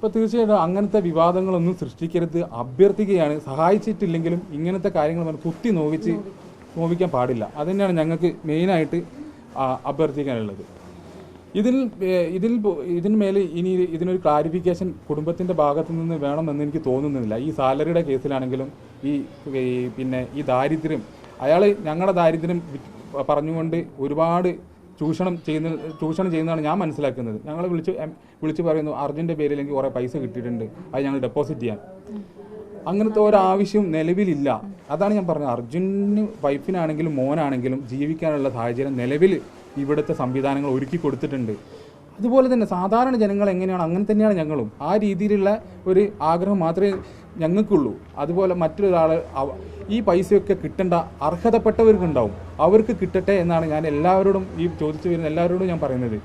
അപ്പോൾ തീർച്ചയായിട്ടും അങ്ങനത്തെ വിവാദങ്ങളൊന്നും സൃഷ്ടിക്കരുത്. അഭ്യർത്ഥിക്കുകയാണ്. സഹായിച്ചിട്ടില്ലെങ്കിലും ഇങ്ങനത്തെ കാര്യങ്ങൾ പറഞ്ഞ് കുത്തി നോവിച്ച് നോവിക്കാൻ പാടില്ല. അതുതന്നെയാണ് ഞങ്ങൾക്ക് മെയിനായിട്ട് അഭ്യർത്ഥിക്കാനുള്ളത്. ഇതിൽ ഇതിൽ ഇതിന് മേലെ ഇനി ഇതിനൊരു ക്ലാരിഫിക്കേഷൻ കുടുംബത്തിന്റെ ഭാഗത്തു നിന്ന് വേണമെന്ന് എനിക്ക് തോന്നുന്നില്ല. ഈ സാലറിയുടെ കേസിലാണെങ്കിലും ഈ പിന്നെ ഈ ദാരിദ്ര്യം അയാൾ ഞങ്ങളുടെ ദാരിദ്ര്യം പറഞ്ഞുകൊണ്ട് ഒരുപാട് ചൂഷണം ചെയ്യുന്ന ചൂഷണം ചെയ്യുന്നതാണ് ഞാൻ മനസ്സിലാക്കുന്നത്. ഞങ്ങൾ വിളിച്ച് വിളിച്ച് പറയുന്നു അർജുന്റെ പേരിൽ എനിക്ക് കുറേ പൈസ കിട്ടിയിട്ടുണ്ട്. അത് ഞങ്ങൾ ഡെപ്പോസിറ്റ് ചെയ്യാൻ. അങ്ങനത്തെ ഒരാവശ്യം നിലവിലില്ല. അതാണ് ഞാൻ പറഞ്ഞത്. അർജുന് വൈഫിനാണെങ്കിലും മോനാണെങ്കിലും ജീവിക്കാനുള്ള സാഹചര്യം നിലവിൽ ഇവിടുത്തെ സംവിധാനങ്ങൾ ഒരുക്കി കൊടുത്തിട്ടുണ്ട്. അതുപോലെ തന്നെ സാധാരണ ജനങ്ങൾ എങ്ങനെയാണ്? അങ്ങനെ തന്നെയാണ് ഞങ്ങളും. ആ രീതിയിലുള്ള ഒരു ആഗ്രഹം മാത്രമേ ഞങ്ങൾക്കുള്ളൂ. അതുപോലെ മറ്റൊരാൾ ഈ പൈസയൊക്കെ കിട്ടേണ്ട അർഹതപ്പെട്ടവർക്കുണ്ടാവും അവർക്ക് കിട്ടട്ടെ എന്നാണ് ഞാൻ എല്ലാവരോടും ഈ ചോദിച്ചു വരുന്ന എല്ലാവരോടും ഞാൻ പറയുന്നത്.